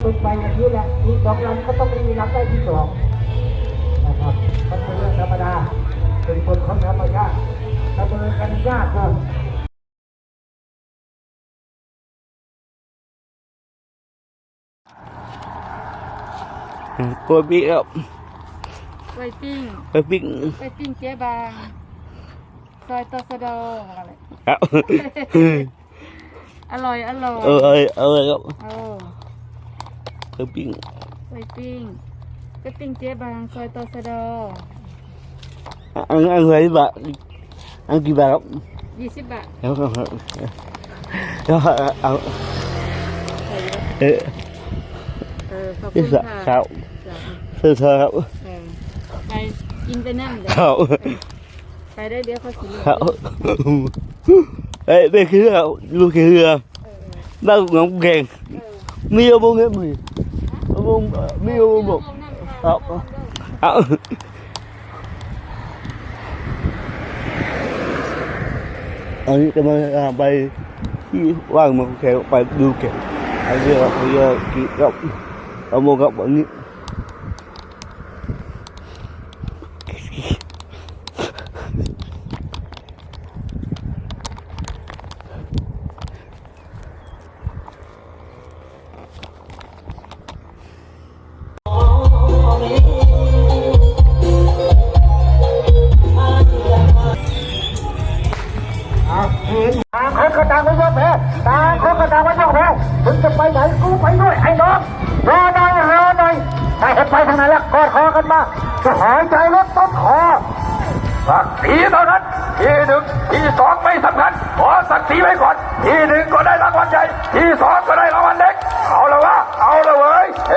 เป็นไปอย่างนี้แหละ มีสองลำก็ต้องมีลำได้ที่สองนะครับมันเป็นเรื่องธรรมดา เป็นคนของธรรมชาติประเมินกันยากเลยกล้วยปิ้งครับกล้วยปิ้งกล้วยปิ้งกล้วยปิ้งเจ๊บางซอยตอสะดออะไรครับอร่อย อร่อย เออเออเออครับเออกล้วยปิ้งกล้วยปิ้งกล้วยปิ้งเจ๊บางซอยตอสะดออันอันอะไรบ้างอันกี่บาทครับยี่สิบบาทแล้วก็แล้วเอาใส่เยอะเออเออขอบคุที่ณสะค่ะครับจ้ะเธอเธอครับเออไปกินไปนั่งเดี๋ยวครับไปได้เดี๋ยวเขาสิเลี้ยงครับเอ้ยไม่คือครับลูกคือเออบ้านงงเก่งเออมีอะไรบ้างครับมีบ้างมีอะไรบ้างเอานั่ง ทานครับเอาอันนี้จะมาไปที่ว่างมาแางไม่ยอมแพ้ต่างคนก็ต่างไม่ยอมแพ้มึงจะไปไหนกูไปด้วยไอ้น้องรอหน่อยรอหน่อยไม่เห็นไปทางไหนแล้วกอดคอกันมาจะหายใจลดต้นคอศักดิ์ศรีเท่านั้นที่หนึ่งที่สองไม่สำคัญขอศักดิ์ศรีไว้ก่อนที่หนึ่งก็ได้รางวัลใหญ่ที่สองก็ได้รางวัลเล็ก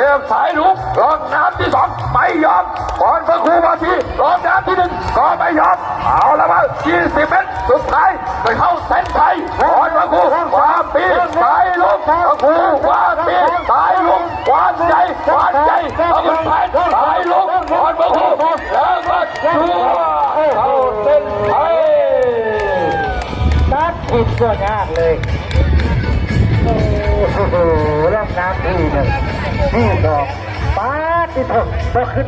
ทพสายลุกรองน้ำที่สองไม่ยอมก่อนพระครูมาทีรองน้ำที่หนึ่งก็ไม่ยอมเอาละวะยี่สิบเมตรสุดท้ายไปเข้าเส้นชัยก่อนพระครูความปีสายลุกพระครูควาปีสายลุกความใจความใจเอาเป็นแผนสายลุกก่อนพระครูแล้วก็ชัวเข้าเส้นชัยนัดผิดก็ยากเลย โอ้ร่องน้ำที่หนึ่งที่สองป้าที่ถกก็ขึ้น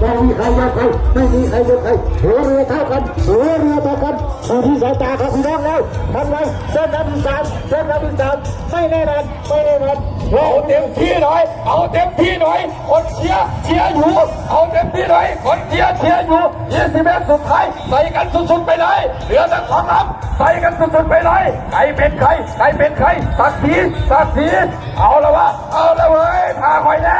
ไม่มีใครยอมใครไม่มีใครยอมใครหัวเรือเท่ากันหัวเรือเท่ากัน ดูที่สายตาของพี่น้องแล้วทำไงเส้นน้ำที่สามเส้นน้ำที่สามไม่แน่นอนไม่แน่นอนเอาเต็มที่หน่อย เอาเต็มที่หน่อย คนเชียร์เชียร์อยู่ เอาเต็มที่หน่อย คนเชียร์เชียร์อยู่ยี่สิบเมตรสุดท้ายใส่กันสุดๆไปเลยเหลือแต่สองลำใส่กันสุดๆไปเลยใครเป็นใครใครเป็นใครสักทีสักทีเอาละวะเอาละเว้ยพาคอยนะ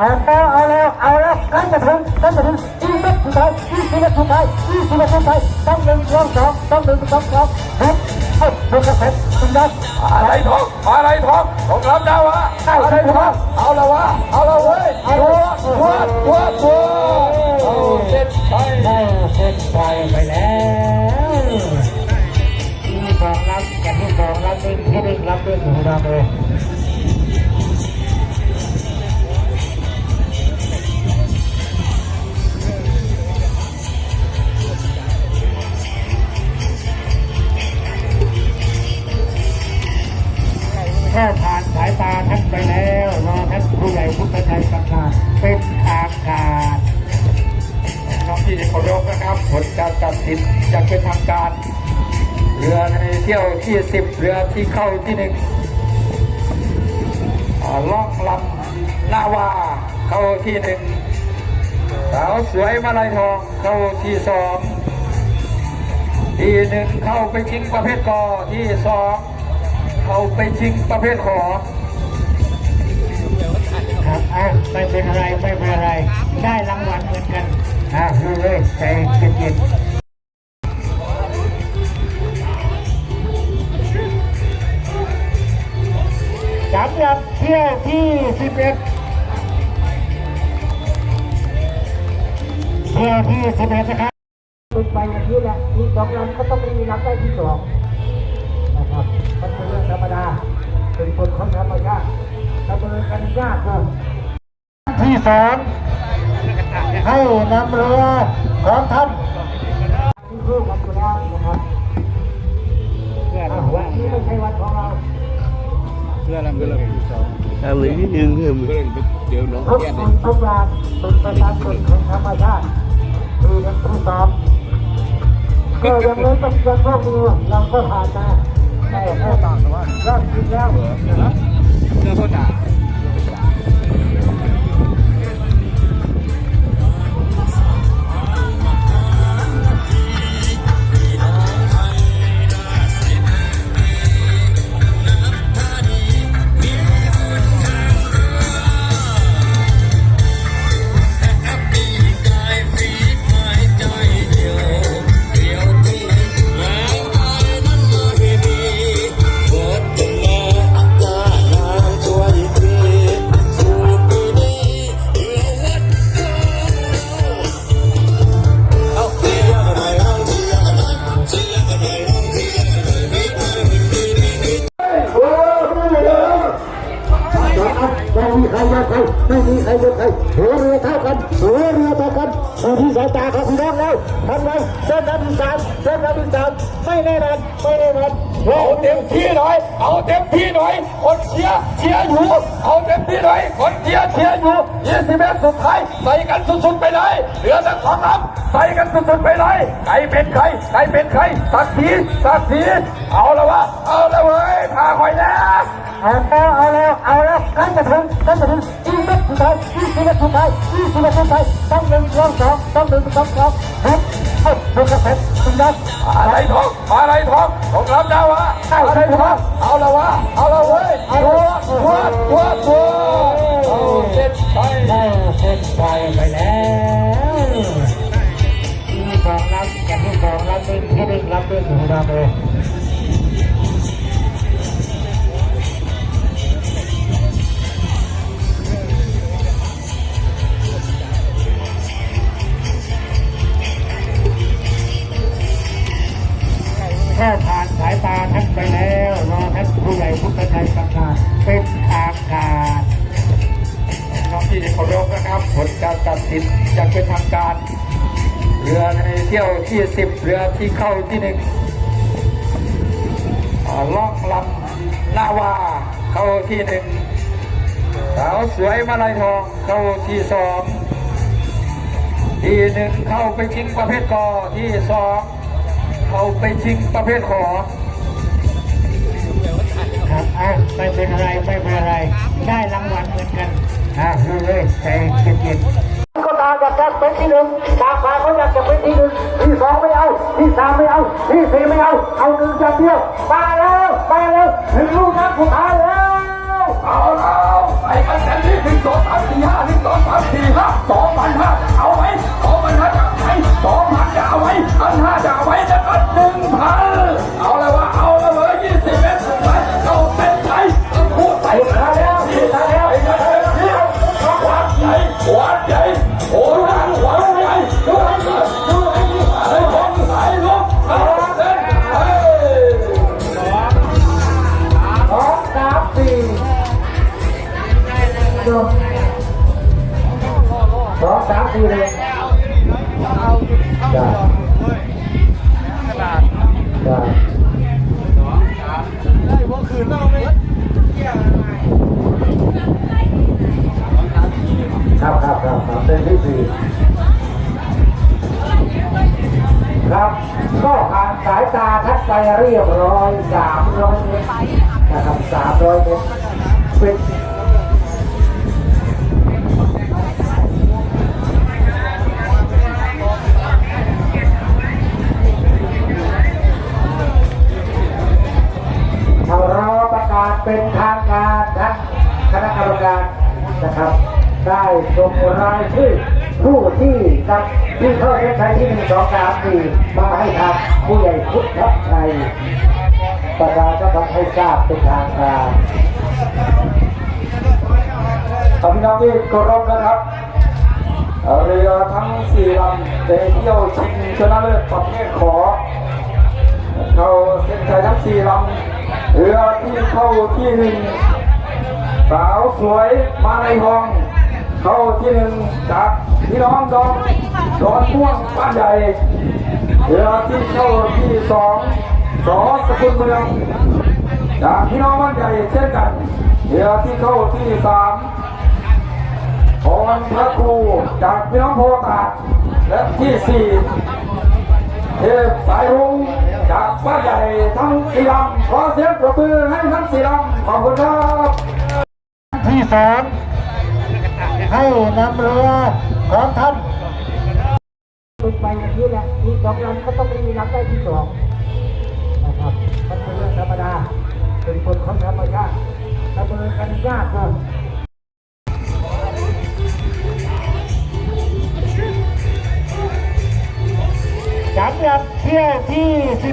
เอาแล้วเอาแล้วเอาแล้วกันจะถึงกันจะถึงยี่สิบสุดท้ายยี่สิบสุดท้ายยี่สิบสุดท้ายต้องหนึ่งต้องสองต้องหนึ่งต้องสองเฮ้ยเฮ้ยดูกระแสคุณดันอะไรทองอะไรทองของรับดาวะอะไรทองเอาละวะเอาละเว้ยตัวตัวตัวตัวเอาเส้นไปเส้นชัยไปแล้วที่สองรับอย่างที่สองรับหนึ่งที่หนึ่งรับหนึ่งของเราเลย แค่ผ่านสายตาท่านไปแล้วรอท่านผู้ใหญ่พุทธไทยประกาศเป็นทางการน้องที่เคารพนะครับ ผลการตัดสินอย่างเป็นทางการ เรือในเที่ยวที่สิบเรือที่เข้าที่หนึ่งล่องลำนาวาเข้าที่หนึ่งสาวสวยมาลายทองเข้าที่สองที่หนึ่งเข้าไปชิงประเภทกอที่สอง เข้าไปชิงประเภทขอครับอะไม่เป็นอะไรไม่เป็นอะไร ได้รางวัลเหมือนกันอะดูเลยใจเย็นๆสำหรับเที่ยวที่ 11 เที่ยวที่ 11 นะครับเป็นไปอย่างนี้แหละ มีสองลำก็ต้องมีลำได้ที่สอง ธรรมดา เป็นคนของธรรมชาติประเมินกันยากเลยที่สองให้นำเรือของท่านที่ร่วมกันอยู่แล้วนะครับวันนี้ไม่ใช่วันของเราอะไรที่ยืนเพิ่มทุกสิ่งทุกอย่างเป็นไปตามกฎของธรรมชาติมีทั้งที่สองก็ยังไม่ต้องยังโชคดีเราก็ผ่านมา ได้แค่ต่างว่าก็จริงแล้วไม่ายตาครับพี่น้องแล้วทำไงเส้นน้ำอีสานเส้นน้ำอีสานไม่แน่นอนไม่แน่นอนเอาเต็มที่หน่อย เอาเต็มที่หน่อย คนเชียร์เชียร์อยู่ เอาเต็มที่หน่อย คนเชียร์เชียร์อยู่ยี่สิบเมตรสุดท้ายใส่กันสุดๆไปเลย เหลือแต่สองลำ ใส่กันสุดๆไปเลยใครเป็นใครใครเป็นใครสักทีสักทีเอาละวะเอาละเว้ยพาคอยนะเอาแล้วเอาแล้วเอาแล้วกันจะถึงกันจะถึงยี่สิบเมตรสุดท้ายยี่สิบเมตรสุดท้ายยี่สิบเมตรสุดท้ายต้องหนึ่งต้องสองต้องหนึ่งต้องสองเฮ้ยเฮ้ยดูกระแสคุณนัทอะไรทองอะไรทองของรับดาวะอะไรทองเอาละวะเอาละเว้ยตัวตัวตัวตัวเอาเส้นไปได้เส้นไปไปแล้ว ที่สองรับหนึ่ง ที่เข้าที่หนึ่งอ่าล่องลำนาวาเข้าที่หนึ่งสาวสวยมาลายทองเข้าที่สองที่หนึ่งเข้าไปชิงประเภทกอที่สองเข้าไปชิงประเภทขอครับอะไม่เป็นอะไรไม่เป็นอะไรได้รางวัลเหมือนกันอะดูเลยใจเย็นๆก็ตามอยาการเป็นที่หนึ่งตาฟ้าเขาอยากจะเป็นที่หนึ่งที่สองไม่เอา ที่สามไม่เอา ที่สี่ไม่เอา เอาหนึ่งอย่างเดียวมาแล้วมาแล้วถึงลูกนัดสุดท้ายแล้วเอาแล้ว คู่เลยจ้าจ้าครับครับครับครับเป็นที่สี่ครับ ก็ผ่านสายตาทัดไปเรียบร้อยสามร้อยเมตรนะครับสามร้อยเมตรเป็น ที่กับที่เข้าเส้นชัยที่หนึ่งสองสามสี่มาให้ทางผู้ใหญ่พุทธชัยประกาศก็ทำให้ทราบเป็นทางการขอบพี่น้องที่เคารพนะครับเรือทั้งสี่ลำได้เที่ยวชิงชนะเลิศประเภทขอ เข้าเส้นชัยทั้งสี่ลำเรือที่เข้าที่หนึ่งสาวสวยมาในห้อง เข้าที่หนึ่งจาก พี่น้องดอนดอนม่วงบ้านใหญ่เรือที่เข้าที่สองสอสกุลเมืองจากพี่น้องบ้านใหญ่เช่นกันเรือที่เข้าที่สามพรพระครูจากพี่น้องโพตากและที่สี่เทพสายรุ้งจากบ้านใหญ่ทั้งสี่ลำขอเสียงปรบมือให้ทั้งสี่ลำขอบคุณครับที่สองให้นำเรือ ของท่านลงไปอย่างนี้แหละอีกสองลำก็ต้องมีลำได้ที่สองนะครับมันเป็นเรื่องธรรมดาเป็นคนของธรรมชาติระเบิดกันยากเลยสำหรับเที่ยวที่ 11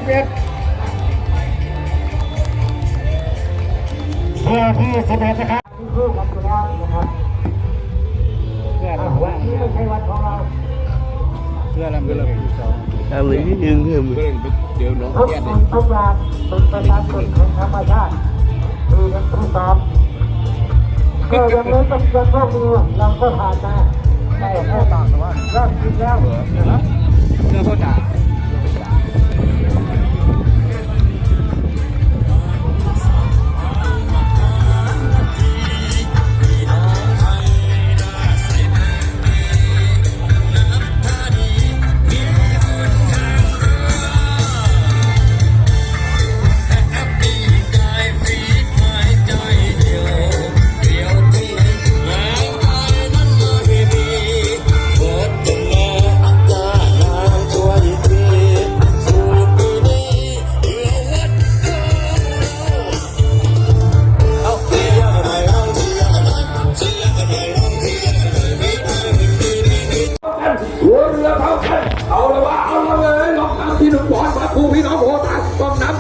เที่ยวที่ 11 นะครับ อันนี้ยังเพิ่มทุกสิ่งทุกอย่างเป็นไปตามกฎของธรรมชาติคือกันทุกสามก็ยังไม่ต้องการพวกนี้เราก็ผ่านมาได้แค่ต่างกันว่ารอบที่แล้วหั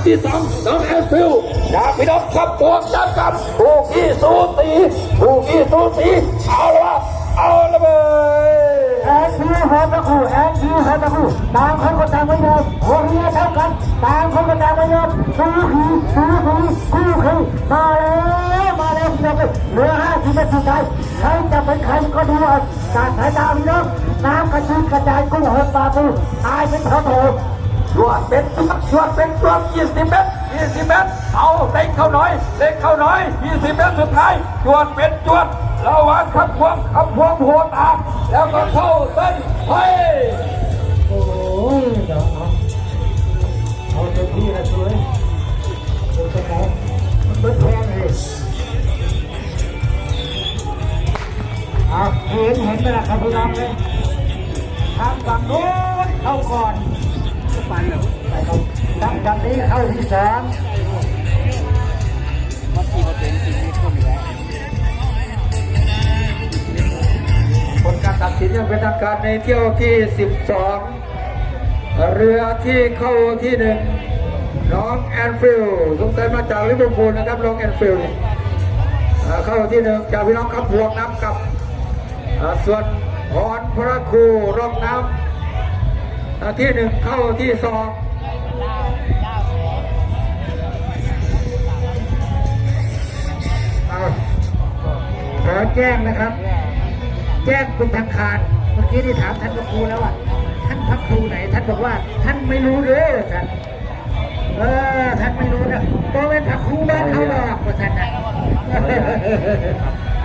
ที่สองน้องแอสฟิลจากพี่น้องขับบวกจับกับผู้ขี้สูสีผู้ขี้สูสีเอาละว่าเอาละเลยแอนทีแฮตะคูแอนทีแฮตะคูตางคนก็ตางไม่ยอมหัวเรือเท่ากันตางคนก็ตางไม่ยอมสู้ขีสู้ขีคู่ขีมาแล้วมาแล้วพี่น้องเลยเหลือห้าสิบนาทีใจใครจะเป็นใครก็ดูเอาการสายตาพี่น้องน้ำกระชุ่มกระจายกุ้งหดปลาปูตายเป็นทอดโถ ชวดเป็นตัวชวดเป็นตัวยี่สิบเมตรยี่สิบเมตรเอาเล็กเข้าน่อยเล็กเข้าน่อยยี่สิบเมตรสุดท้ายชวดเป็นชวดระวังขับพวงขับพวงโหตากแล้วก็เข้าเส้นเฮ้ยโอ้ยเดี๋ยวเอาเอาเต็มที่เลยช่วยดูตรงไหนมันเบิดแพงเลยเอาเห็นเห็นไหมล่ะครับพี่น้องเลยทางฝั่งโน้นเข้าก่อน ไปแล้วไปครับทางฝั่งนี้เข้าที่สองผลการตัดสินยังเป็นทางการในเที่ยวที่ 12 เรือที่เข้าที่หนึ่งน้องแอนฟิลสงสัยมาจากลิเวอร์พูลนะครับน้องแอนฟิลด์อ่าเข้าที่หนึ่งจากพี่น้องขับพวงน้ำกับอ่าส่วนพรพระครูรองน้ำ ที่หนึ่งเข้าที่สองเอขอแจ้งนะครับ แจ้งเป็นทางการเมื่อกี้ที่ถามท่านพระครูแล้วอะท่านพระครูไหน ท่านบอกว่า ท่านไม่รู้เลยท่านเออท่านไม่รู้นะโตเป็นพระครูบ้านเขาหรอกว่าท่านนะ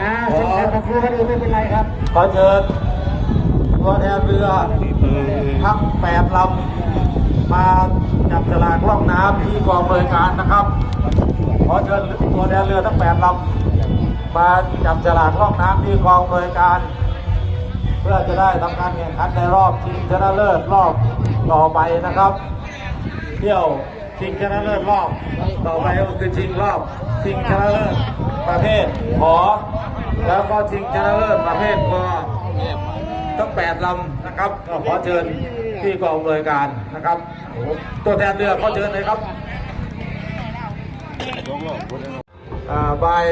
อ่าสงสัยพระครูก็ดูไม่เป็นไรครับขอเชิญ ตัวแทนเรือทั้งแปดลำมาจับฉลากล่องน้ำที่กองบริการนะครับขอเชิญตัวแทนเรือทั้งแปดลำมาจับฉลากล่องน้ำที่กองบริการ เพื่อจะได้ทำการแข่งขันในรอบชิงชนะเลิศรอบต่อไปนะครับ เที่ยวชิงชนะเลิศรอบ ต่อไปก็คือชิงรอบชิงชนะเลิศประเภทขอ แล้วก็ชิงชนะเลิศประเภทกอ ทั้งแปดลำนะครับก็ขอเชิญที่กองบริการนะครับ ตัวแทนเรือขอเชิญเลยครับอ่าใบาย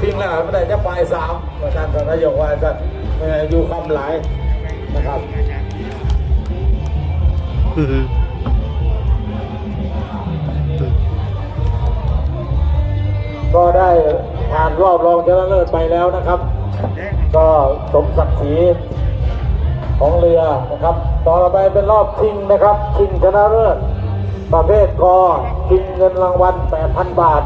ชิงแล้วไม่ได้จะไปสามประธานนายกว่าจะเอ่ออยู่คำหลายนะครับก็ได้ผ่านรอบรองชนะเลิศไปแล้วนะครับ ก็สมศักดิ์ศรีของเรือนะครับ ต่อไปเป็นรอบชิงนะครับ ชิงชนะเลิศประเภทกอชิงเงินรางวัล 8,000 บาท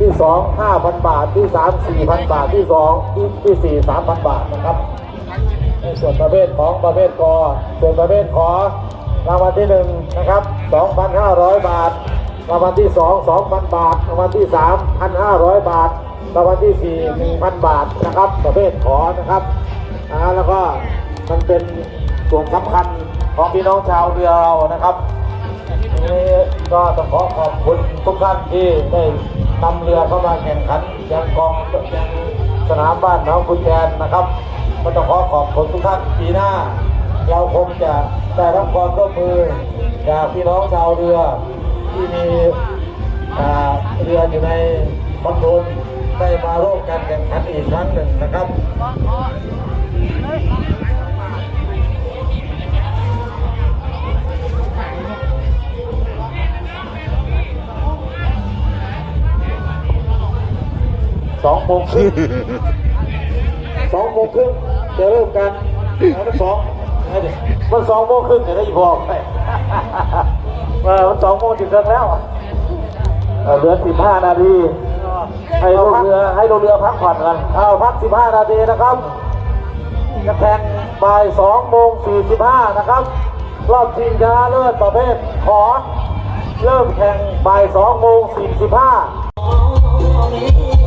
ที่สอง5,000 บาท ที่สาม4,000 บาท ที่สองที่ที่สี่3,000 บาทนะครับ ในส่วนประเภทของประเภทกอส่วนประเภทขอรางวัลที่หนึ่งนะครับ 2,500 บาท รางวัลที่สอง2,000 บาท รางวัลที่สาม1,500 บาท รางวัลที่สี่1,000บาทนะครับ ประเภทขอนะครับอ่าแล้วก็มันเป็นส่วนสำคัญของพี่น้องชาวเรือเรานะครับนี้ก็ต้องขอขอบคุณทุกท่านที่ได้นำเรือเข้ามาแข่งขันยังกองยังสนามบ้านน้องคุณแจนนะครับ ก็ต้องขอขอบคุณทุกท่านปีหน้า เราคงจะได้รับความร่วมมือจากพี่น้องชาวเรือที่มีเรืออยู่ในคอนโดน ได้มาร่วมกันแข่งขันอีกครั้งหนึ่งนะครับสองโมงครึ่งสองโมงครึ่งจะเริ่มกันแล้วมันสองมันสองโมงครึ่งจะได้พอไปเออมันสองโมงถึงเรื่องแล้วเออเหลือสิบห้านาที ให้ลงเรือให้ลงเรือพักผ่อนกันเอาพัก 15 นาทีนะครับจะแข่งบ่าย2โมง45 นะครับ รอบชิงชนะเลิศประเภทขอ เริ่มแข่งบ่าย2โมง45